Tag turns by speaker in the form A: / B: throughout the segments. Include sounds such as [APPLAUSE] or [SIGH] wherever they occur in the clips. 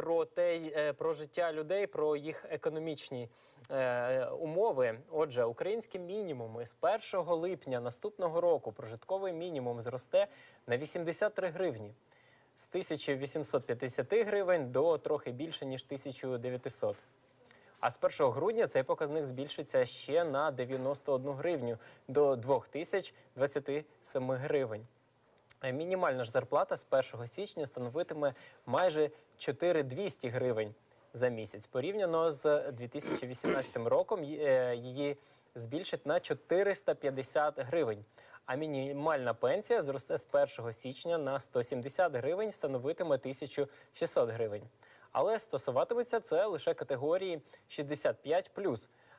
A: про те, е, про життя людей, про їх економічні е, умови. Отже, українські мінімуми з 1 липня наступного року прожитковий мінімум зросте на 83 гривні. З 1850 гривень до трохи більше ніж 1900. А з 1 грудня цей показник збільшиться ще на 91 гривню до 2027 гривень. Мінімальна ж зарплата з 1 січня становитиме майже 4200 гривень за місяць. Порівняно з 2018 роком е, її збільшать на 450 гривень. А мінімальна пенсія зросте з 1 січня на 170 гривень, становитиме 1600 гривень. Але стосуватиметься це лише категорії 65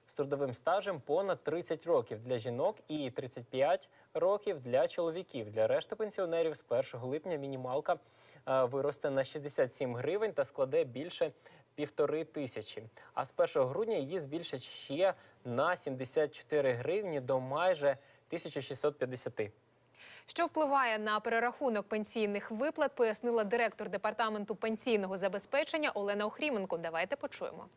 A: з трудовим стажем понад 30 років для жінок і 35 років для чоловіків. Для решти пенсіонерів з 1 липня мінімалка виросте на 67 гривень та складе більше півтори тисячі. А з 1 грудня її збільшать ще на 74 гривні до майже 1650.
B: Що впливає на перерахунок пенсійних виплат, пояснила директор департаменту пенсійного забезпечення Олена Охріменко. Давайте почуємо.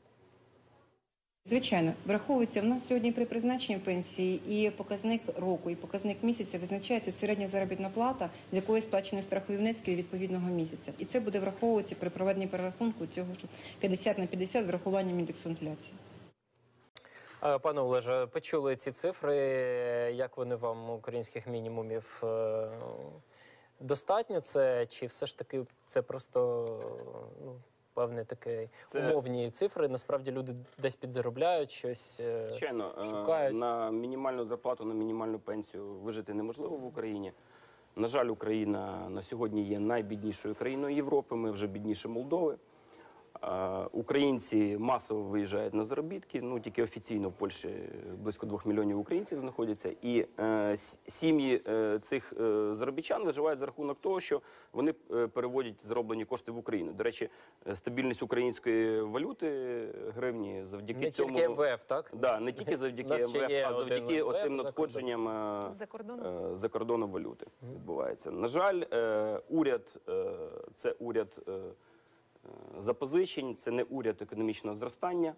C: Звичайно, враховується в нас сьогодні при призначенні пенсії і показник року, і показник місяця визначається середня заробітна плата, з якої сплачені страхові внески відповідного місяця. І це буде враховуватися при проведенні перерахунку цього ж 50 на 50 з врахуванням індексу інфляції.
A: Пане Олеже, почули ці цифри. Як вони вам українських мінімумів е, достатньо? Це чи все ж таки це просто ну, певні такі
D: Це-
A: умовні цифри? Насправді люди десь підзаробляють щось. е,
D: Звичайно, е,
A: шукають.
D: на мінімальну зарплату, на мінімальну пенсію вижити неможливо в Україні. На жаль, Україна на сьогодні є найбіднішою країною Європи. Ми вже бідніше Молдови. Е, Українці масово виїжджають на заробітки. Ну тільки офіційно в Польщі близько двох мільйонів українців знаходяться. І е, сім'ї е, цих е, заробітчан виживають за рахунок того, що вони е, переводять зароблені кошти в Україну. До речі, е, стабільність української валюти е, гривні завдяки
A: Не
D: цьому
A: тільки МВФ, так?
D: Да, не тільки завдяки МВФ, а завдяки
A: МВФ
D: оцим
A: за
D: надходженням е,
B: За кордоном?
D: е, за кордону валюти відбувається. На жаль, е, уряд е, це уряд е, е, запозичень, це не уряд економічного зростання.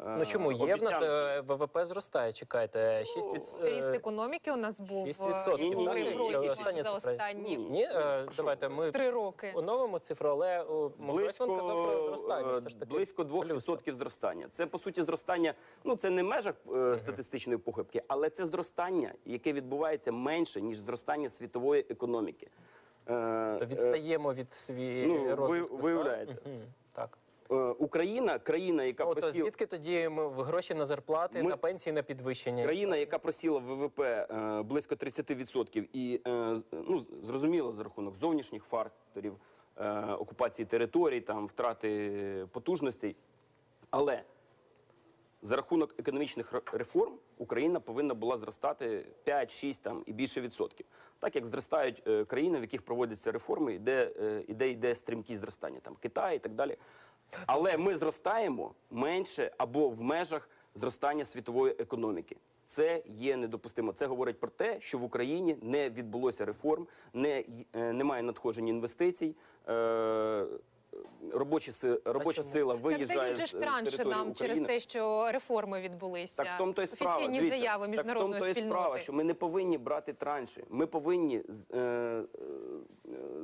D: Е,
A: Ну чому є в нас е, ВВП зростає? Чекайте, 6 від... е,
B: Ріст економіки у нас був
A: 6%.
B: е,
D: ні, ні,
A: остання
B: за останні
D: Ні.
A: Ні, е, давайте ми
B: три роки.
A: оновимо цифру, але о, Гройсман казав про зростання.
D: е,
A: Все ж таки
D: близько 2% зростання. Це по суті зростання. Ну це не в межах е, статистичної похибки, але це зростання, яке відбувається менше ніж зростання світової економіки. Е,
A: То
D: е,
A: відстаємо від свій
D: ну, ви- виявляєте.
A: так? Так.
D: е, Україна, країна, яка
A: От,
D: просіла,
A: звідки тоді ми в гроші на зарплати,
D: Ми-
A: на пенсії, на підвищення?
D: країна, яка просіла ВВП е, близько 30% і е, ну зрозуміло за рахунок зовнішніх факторів, е, окупації територій, там втрати потужностей, але за рахунок економічних реформ Україна повинна була зростати 5-6 там і більше відсотків. Так як зростають е, країни, в яких проводяться реформи, де, е, і йде стрімкі зростання, там Китай і так далі. Але ми зростаємо менше або в межах зростання світової економіки. Це є недопустимо. Це говорить про те, що в Україні не відбулося реформ, не, е, немає надходжень інвестицій. Е, робочі, си- робоча
A: чому?
D: сила
B: Так
D: виїжджає з
B: ж
D: е,
B: транші
D: території
B: нам через те, що реформи відбулися.
D: Так в тому то й справа.
B: Офіційні
D: Дивіться,
B: заяви
D: так в тому то й
B: спільноти.
D: справа, що ми не повинні брати транші. Ми повинні з- е, е,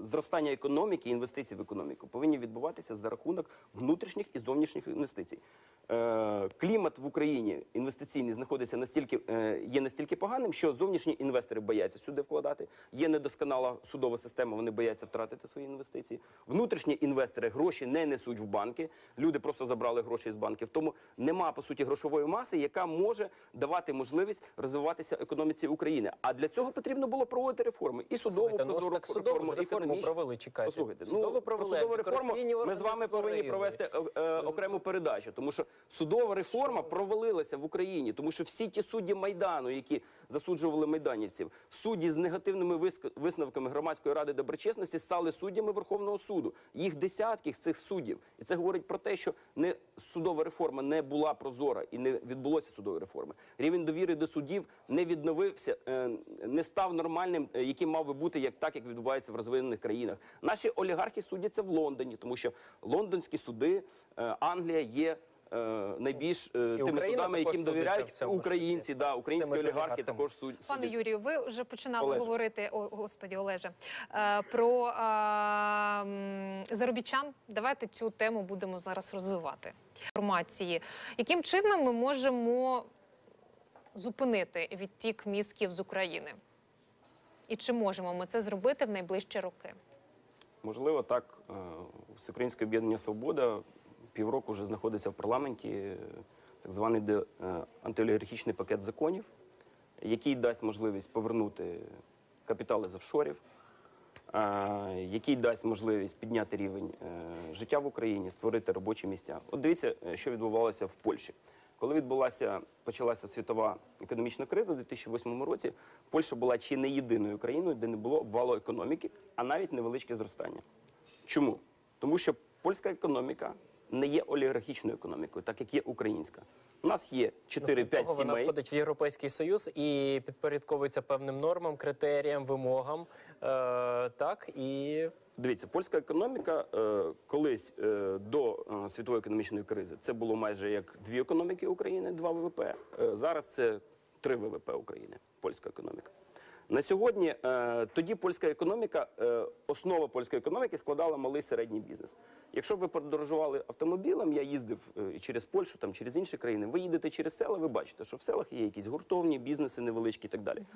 D: зростання економіки, інвестицій в економіку повинні відбуватися за рахунок внутрішніх і зовнішніх інвестицій. Е, клімат в Україні інвестиційний знаходиться настільки е, є настільки поганим, що зовнішні інвестори бояться сюди вкладати. Є недосконала судова система, вони бояться втратити свої інвестиції. Внутрішні інвестори гроші не несуть в банки. Люди просто забрали гроші з банків. Тому нема по суті грошової маси, яка може давати можливість розвиватися економіці України. А для цього потрібно було проводити реформи і судову
A: Слухайте, ну,
D: прозору
A: так судову реформу
D: економічну.
A: провели, чекайте.
D: Послухайте,
A: Судову
D: ну,
A: провели,
D: про судову реформу ми з вами повинні провести е, е, окрему передачу, тому що судова реформа провалилася в Україні, тому що всі ті судді майдану, які засуджували майданівців, судді з негативними висновками громадської ради доброчесності стали суддями Верховного суду. Їх десятки з цих суддів, і це говорить про те, що не судова реформа не була прозора і не відбулося судової реформи. Рівень довіри до суддів не відновився, е, не став нормальним, е, яким мав би бути, як так як відбувається в розвинених країнах. Наші олігархи судяться в Лондоні, тому що лондонські суди, е, Англія є. Е, Найбільш е, тими судами, яким довіряють українці, да, українські олігархи також суд,
B: Пане. Юрію, ви вже починали
D: Олеже.
B: говорити, о, господі Олеже, е, про заробітчан. Давайте цю тему будемо зараз розвивати. Інформації. Яким чином ми можемо зупинити відтік мізків з України? І чи можемо ми це зробити в найближчі роки?
D: Можливо, так. Всеукраїнське об'єднання Свобода півроку вже знаходиться в парламенті, е, так званий де- е, антиолігархічний пакет законів, який дасть можливість повернути капітали з офшорів, е, який дасть можливість підняти рівень життя в Україні, створити робочі місця. От дивіться, що відбувалося в Польщі. Коли відбулася почалася світова економічна криза в 2008 році, Польща була чи не єдиною країною, де не було валу економіки, а навіть невеличке зростання. Чому? Тому що польська економіка не є олігархічною економікою, так як є українська. У нас є 4-5
A: Того Вона входить в Європейський Союз і підпорядковується певним нормам, критеріям, вимогам. Е, так і
D: Дивіться, польська економіка е, колись е, до е, світової економічної кризи це було майже як дві економіки України, два ВВП. Е, зараз це три ВВП України, польська економіка. На сьогодні е, тоді польська економіка, е, основа польської економіки складала малий середній бізнес. Якщо б ви подорожували автомобілем, я їздив е, через Польщу, там через інші країни. Ви їдете через села, ви бачите, що в селах є якісь гуртовні бізнеси невеличкі і так далі.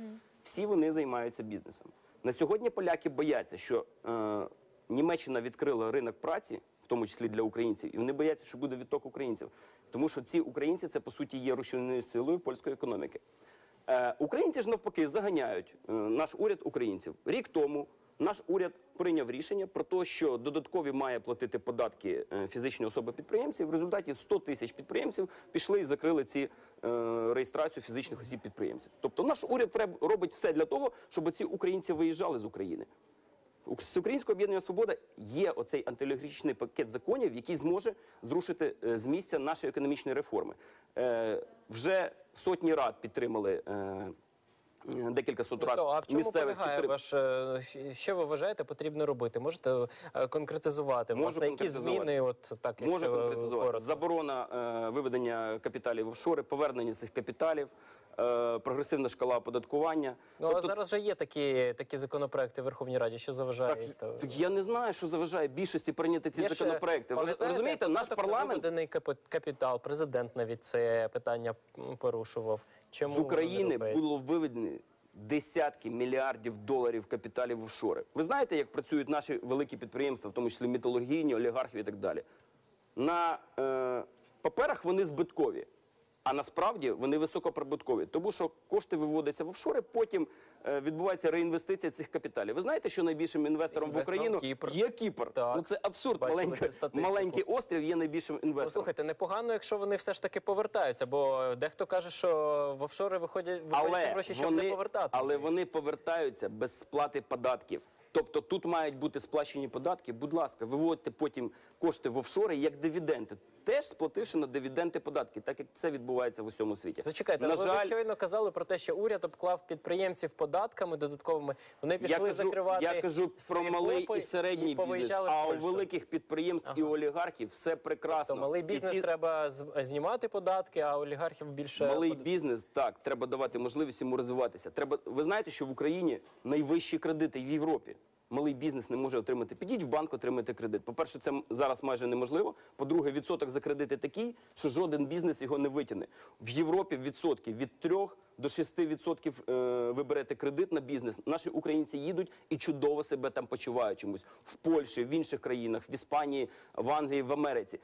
D: Всі вони займаються бізнесом. На сьогодні поляки бояться, що е, Німеччина відкрила ринок праці, в тому числі для українців, і вони бояться, що буде відток українців. Тому що ці українці це по суті є рушійною силою польської економіки. Е, українці ж навпаки заганяють е, наш уряд українців. Рік тому наш уряд прийняв рішення про те, що додаткові має платити податки е, фізичні особи підприємців. В результаті 100 тисяч підприємців пішли і закрили ці реєстрацію фізичних осіб підприємців. Тобто наш уряд робить все для того, щоб ці українці виїжджали з України. У Всеукраїнського об'єднання Свобода є оцей антиолігархічний пакет законів, який зможе зрушити е, з місця наші економічні реформи. Е, вже сотні рад підтримали. Е, е, Декілька
A: то, а в чому
D: місцевих підтрим-
A: ваш е, що ви вважаєте потрібно робити? Можете е, конкретизувати
D: Можу
A: власне, які зміни? От так
D: Можу
A: якщо
D: конкретизувати.
A: коротко.
D: Заборона е, виведення капіталів в офшори, повернення цих капіталів, е, прогресивна шкала оподаткування.
A: Ну а
D: Тобто-
A: зараз же є такі, такі законопроекти в Верховній Раді, що заважає.
D: Так,
A: то-
D: я не знаю, що заважає більшості прийняти ці
A: Є ще,
D: законопроекти. Ви розумієте, наш парламент
A: виведений капітал, президент навіть це питання порушував. Чому
D: з України було виведено десятки мільярдів доларів капіталів в офшори. Ви знаєте, як працюють наші великі підприємства, в тому числі металургійні, олігархів і так далі. На е, паперах вони збиткові. А насправді вони високоприбуткові, тому що кошти виводяться в офшори, потім е, відбувається реінвестиція цих капіталів. Ви знаєте, що найбільшим інвестором в Україну
A: Кіпр.
D: є Кіпр.
A: Так.
D: Ну це абсурд.
A: Бачили цю статистику.
D: маленький острів є найбільшим
A: Ну,
D: інвестором.
A: слухайте, непогано, якщо вони все ж таки повертаються, бо дехто каже, що в офшори виходять виходять ці гроші, щоб
D: вони,
A: не повертати.
D: але вони повертаються без сплати податків. Тобто тут мають бути сплачені податки. Будь ласка, виводьте потім кошти в офшори як дивіденди, теж сплативши на дивіденди податки, так як це відбувається в усьому світі.
A: Зачекайте,
D: на
A: але
D: жаль,
A: ви щойно казали про те, що уряд обклав підприємців податками додатковими. Вони пішли
D: я кажу,
A: закривати.
D: я кажу про малий і середній бізнес. А у великих підприємств і олігархів все прекрасно.
A: То малий
D: І
A: бізнес
D: ці-
A: треба знімати податки, а олігархів більше
D: Малий
A: подат-
D: бізнес так треба давати можливість йому розвиватися. Треба ви знаєте, що в Україні найвищі кредити в Європі. Малий бізнес не може отримати. Підіть в банк, отримайте кредит. По-перше, це зараз майже неможливо. По-друге, відсоток за кредити такий, що жоден бізнес його не витягне. В Європі відсотки від 3 до 6 відсотків е, ви берете кредит на бізнес. Наші українці їдуть і чудово себе там почувають чомусь в Польщі, в інших країнах, в Іспанії, в Англії, в Америці.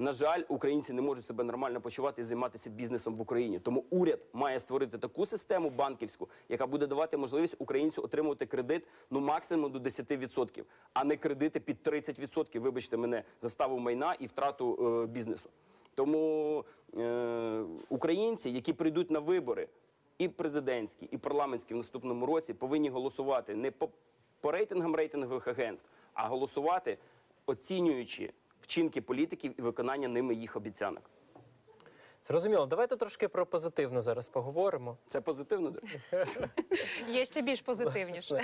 D: На жаль, українці не можуть себе нормально почувати і займатися бізнесом в Україні. Тому уряд має створити таку систему банківську, яка буде давати можливість українцю отримувати кредит ну максимум до 10%, а не кредити під 30%, Вибачте мене, заставу майна і втрату е, бізнесу. Тому е, українці, які прийдуть на вибори, і президентські, і парламентські в наступному році, повинні голосувати не по, по рейтингам рейтингових агентств, а голосувати, оцінюючи вчинки політиків і виконання ними їх обіцянок.
A: Зрозуміло, давайте трошки про позитивне зараз поговоримо.
D: Це позитивно. [LAUGHS]
B: Є ще більш позитивніше.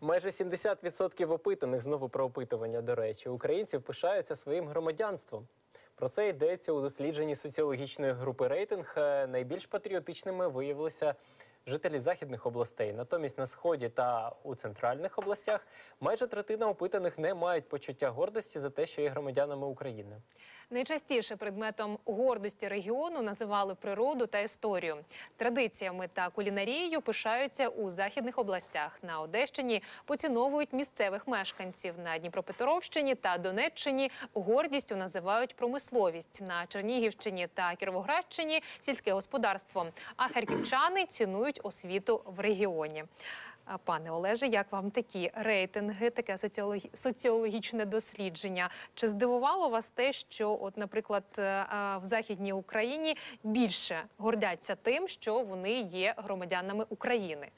A: Майже 70% опитаних знову про опитування, до речі, українців пишаються своїм громадянством. Про це йдеться у дослідженні соціологічної групи рейтинг. Е, Найбільш патріотичними виявилися жителі західних областей. Натомість на сході та у центральних областях майже третина опитаних не мають почуття гордості за те, що є громадянами України.
B: Найчастіше предметом гордості регіону називали природу та історію. Традиціями та кулінарією пишаються у західних областях. На Одещині поціновують місцевих мешканців. На Дніпропетровщині та Донеччині гордістю називають промисловість. На Чернігівщині та Кіровоградщині сільське господарство. А харківчани цінують освіту в регіоні. Пане Олеже, як вам такі рейтинги, таке соціологі- соціологічне дослідження? Чи здивувало вас те, що, от, наприклад, е, в Західній Україні більше гордяться тим, що вони є громадянами України?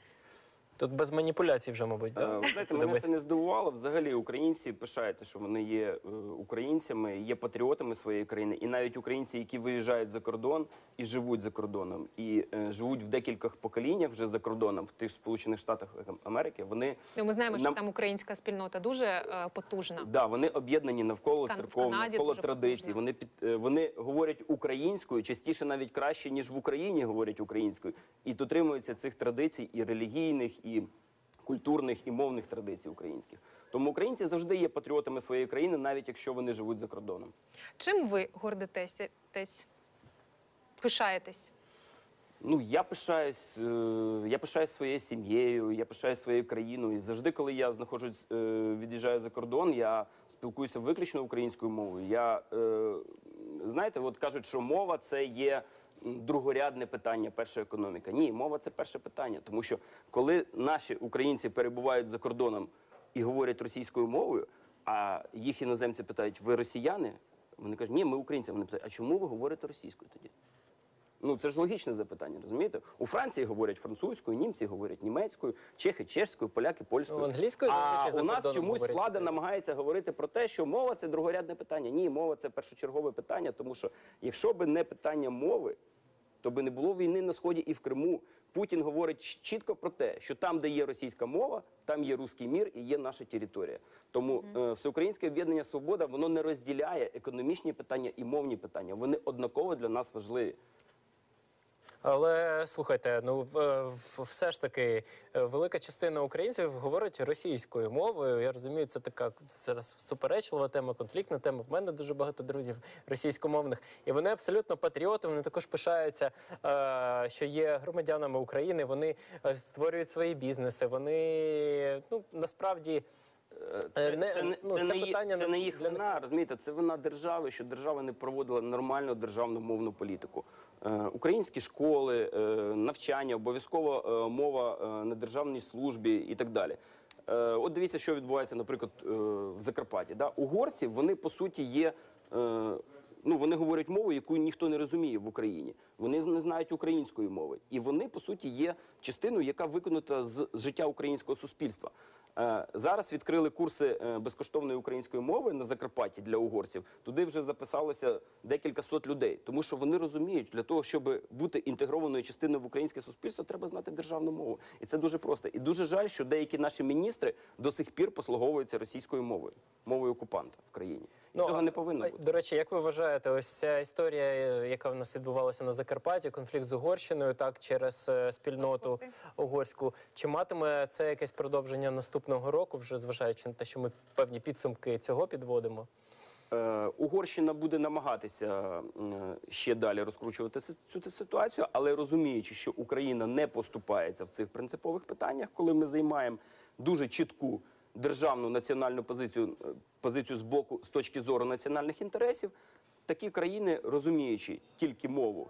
A: Тут без маніпуляцій вже, мабуть,
D: Е,
A: да?
D: Ви знаєте, мене це не здивувало. Взагалі українці пишаються, що вони є е, українцями, є патріотами своєї країни. І навіть українці, які виїжджають за кордон і живуть за кордоном, і е, живуть в декількох поколіннях вже за кордоном, в тих ж Сполучених Штатах Америки, вони
B: Ну, ми знаємо, що
D: Нам-
B: там українська спільнота дуже е, потужна.
D: Да, вони об'єднані навколо
B: Кан- в
D: церков,
B: Канаді
D: навколо
B: дуже
D: традицій.
B: потужно.
D: Вони під е, вони говорять українською, частіше навіть краще ніж в Україні говорять українською, і дотримуються цих традицій і релігійних, і культурних, і мовних традицій українських. Тому українці завжди є патріотами своєї країни, навіть якщо вони живуть за кордоном.
B: Чим ви гордитеся? Пишаєтесь?
D: Ну, я пишаюсь, е, я пишаюсь своєю сім'єю, я пишаюсь своєю країною. І завжди, коли я знаходжусь, е, від'їжджаю за кордон, я спілкуюся виключно українською мовою. Я, е, знаєте, от кажуть, що мова це є другорядне питання, перша економіка. Ні, мова це перше питання. Тому що коли наші українці перебувають за кордоном і говорять російською мовою, а їх іноземці питають, ви росіяни? Вони кажуть, ні, ми українці. Вони питають, а чому ви говорите російською тоді? Ну, це ж логічне запитання, розумієте? У Франції говорять французькою, німці говорять німецькою, чехи чешською, поляки польською.
A: Ну, англійською
D: а у нас чомусь
A: говорять.
D: влада намагається говорити про те, що мова це другорядне питання. Ні, мова це першочергове питання, тому що якщо би не питання мови, то би не було війни на сході і в Криму. Путін говорить чітко про те, що там, де є російська мова, там є руський мір і є наша територія. Тому е, всеукраїнське об'єднання Свобода воно не розділяє економічні питання і мовні питання. Вони однаково для нас важливі.
A: Але слухайте, ну все ж таки е, велика частина українців говорить російською мовою. Я розумію, це така зараз суперечлива тема, конфліктна тема. В мене дуже багато друзів російськомовних, і вони абсолютно патріоти. Вони також пишаються, е, що є громадянами України. Вони е, створюють свої бізнеси. Вони ну насправді.
D: Це,
A: не-
D: це,
A: ну,
D: це
A: це
D: не,
A: питання
D: це
A: не-
D: їх
A: для
D: вина, розумієте, це вина держави, що держава не проводила нормальну державну мовну політику. Е, українські школи, е, навчання, обов'язкова е, мова на державній службі і так далі. От дивіться, що відбувається, наприклад, в Закарпатті. Да? Угорці, вони по суті є. Ну, вони говорять мову, яку ніхто не розуміє в Україні. Вони не знають української мови, і вони по суті є частиною, яка виконута з життя українського суспільства. Е, зараз відкрили курси е, безкоштовної української мови на Закарпатті для угорців. Туди вже записалося декілька сот людей, тому що вони розуміють, для того, щоб бути інтегрованою частиною в українське суспільство, треба знати державну мову. І це дуже просто. І дуже жаль, що деякі наші міністри до сих пір послуговуються російською мовою, мовою окупанта в країні. І цього
A: а-
D: не повинно бути.
A: До речі, як ви вважаєте, ось ця історія, е, яка в нас відбувалася на Закарпатті, конфлікт з Угорщиною, так через е, спільноту угорську, чи матиме це якесь продовження наступного року, вже зважаючи на те, що ми певні підсумки цього підводимо?
D: Е, Угорщина буде намагатися ще далі розкручувати цю ситуацію, але розуміючи, що Україна не поступається в цих принципових питаннях, коли ми займаємо дуже чітку державну національну позицію, позицію з боку з точки зору національних інтересів, такі країни, розуміючи тільки мову.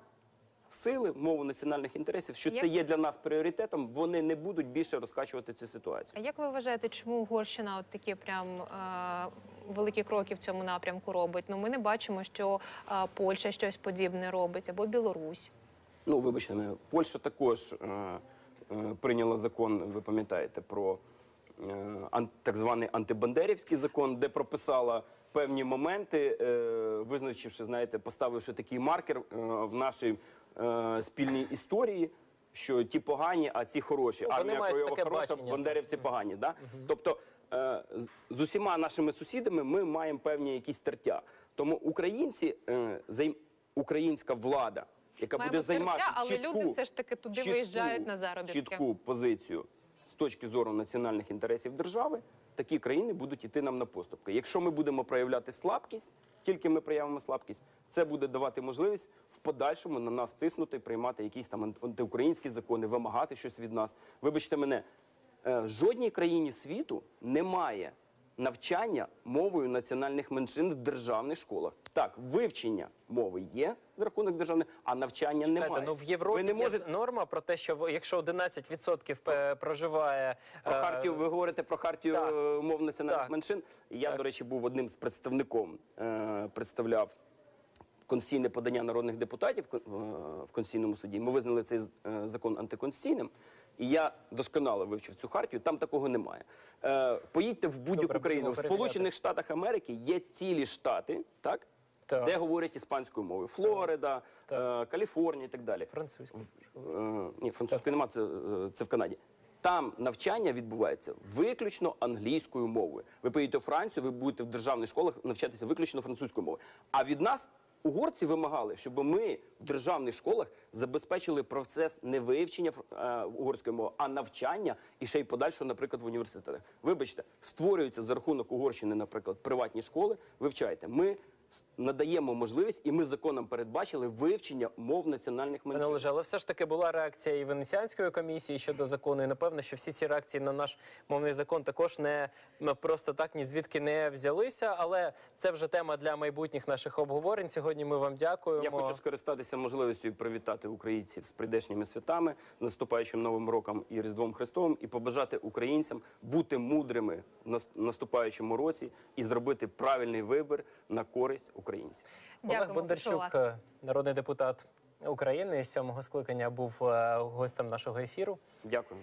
D: Сили, мову національних інтересів, що це є для нас пріоритетом, вони не будуть більше розкачувати цю ситуацію.
B: А як ви вважаєте, чому Угорщина от такі прям е, великі кроки в цьому напрямку робить? Ну ми не бачимо, що е, Польща щось подібне робить або Білорусь.
D: Ну, вибачте Польща також е, е, прийняла закон, ви пам'ятаєте, про так званий антибандерівський закон, де прописала певні моменти, е, визначивши, знаєте, поставивши такий маркер е, в нашій е, спільній історії. що ті погані, а ці хороші.
A: Ну,
D: Армія
A: таке
D: хороша,
A: бачення,
D: бандерівці погані. Да? Тобто е, з- з усіма нашими сусідами ми маємо певні якісь тертя. Тому українці, е, займ- українська влада, яка
B: Маємо
D: буде займати
B: тертя, але
D: чітку,
B: люди все ж таки туди
D: чітку-
B: виїжджають на заробітки.
D: Чітку позицію з точки зору національних інтересів держави, такі країни будуть йти нам на поступки. Якщо ми будемо проявляти слабкість, тільки ми проявимо слабкість, це буде давати можливість в подальшому на нас тиснути, приймати якісь там антиукраїнські закони, вимагати щось від нас. Вибачте мене, е, жодній країні світу немає навчання мовою національних меншин в державних школах. Так, вивчення мови є за рахунок державних, а навчання
A: Чекайте,
D: немає.
A: ну в Європі
D: ви не
A: є норма про те, що якщо 11% проживає
D: Про
A: е,
D: хартію ви говорите про хартію
A: так.
D: е, мов національних
A: Так.
D: меншин. Я,
A: Так.
D: до речі, був одним з представником, е, представляв конституційне подання народних депутатів в конституційному суді. Ми визнали цей закон антиконституційним. І я досконало вивчив цю хартію. Там такого немає. Е, поїдьте в будь-яку країну. В. Сполучених Штатах Америки є цілі штати, так,
A: Так.
D: де говорять іспанською мовою. Флорида, е, Каліфорнія і так далі.
A: французькою.
D: Е, ні, французької нема, це, е, це в Канаді. Там навчання відбувається виключно англійською мовою. Ви поїдете у Францію, ви будете в державних школах навчатися виключно французькою мовою. А від нас угорці вимагали, щоб ми в державних школах забезпечили процес не вивчення е, угорської мови, а навчання і ще й подальшого, наприклад, в університетах. Вибачте, створюються за рахунок Угорщини, наприклад, приватні школи. Вивчайте. Ми надаємо можливість, і ми законом передбачили вивчення мов національних меншин.
A: Олеже, але все ж таки була реакція і Венеціанської комісії щодо закону. І напевно, що всі ці реакції на наш мовний закон також не просто так ні звідки не взялися. Але це вже тема для майбутніх наших обговорень. Сьогодні ми вам дякуємо.
D: Я хочу скористатися можливістю і привітати українців з прийдешніми святами, з наступаючим новим роком і Різдвом Христовим, і побажати українцям бути мудрими в нас- наступаючому році і зробити правильний вибір на користь українців.
A: Олег Бондарчук, е, народний депутат України сьомого скликання, був е, гостем нашого ефіру.
D: Дякую.